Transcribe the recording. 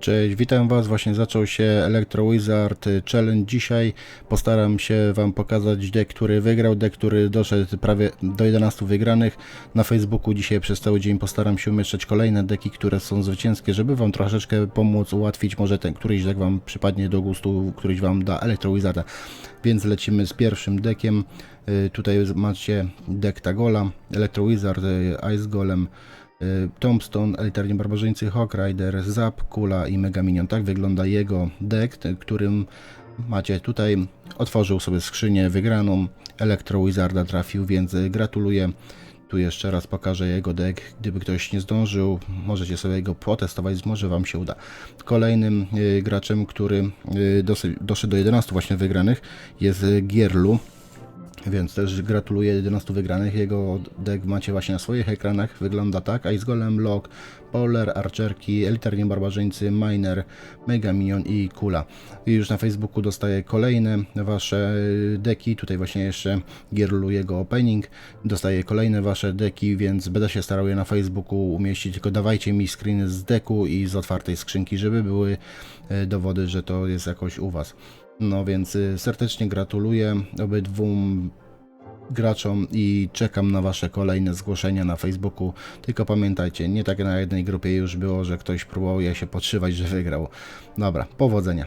Cześć, witam Was. Właśnie zaczął się Electro Wizard Challenge. Dzisiaj postaram się Wam pokazać deck, który wygrał, deck, który doszedł prawie do 11 wygranych. Na Facebooku dzisiaj przez cały dzień postaram się umieszczać kolejne deki, które są zwycięskie, żeby Wam troszeczkę pomóc, ułatwić. Może ten któryś deck Wam przypadnie do gustu, któryś Wam da Electro Wizarda. Więc lecimy z pierwszym deckiem. Y, Tutaj macie deck Tagola, Electro Wizard, y, Ice Golem, Tombstone, Elitarni Barbarzyńcy, Hawk Rider, Zap, Kula i Mega Minion. Tak wygląda jego deck, t- którym macie tutaj. Otworzył sobie skrzynię wygraną, Electro Wizarda trafił, więc y, gratuluję. Tu jeszcze raz pokażę jego deck. Gdyby ktoś nie zdążył, możecie sobie go potestować, może Wam się uda. Kolejnym y, graczem, który y, dosy, doszedł do 11 właśnie wygranych jest y, Gierlu. Więc też gratuluję 11 wygranych. Jego deck macie właśnie na swoich ekranach. Wygląda tak. Ice Golem, Lock, Polar, Archerki, Elitarni Barbarzyńcy, Miner, Mega Minion i Kula. I już na Facebooku dostaję kolejne wasze deki. Tutaj właśnie jeszcze gierlu jego opening. Dostaję kolejne wasze deki, więc będę się starał je na Facebooku umieścić. Tylko dawajcie mi screeny z deku i z otwartej skrzynki, żeby były e, dowody, że to jest jakoś u was. No więc y, serdecznie gratuluję obydwu graczom i czekam na Wasze kolejne zgłoszenia na Facebooku. Tylko pamiętajcie, nie tak na jednej grupie już było, że ktoś próbował je się podszywać, że wygrał. Dobra, powodzenia.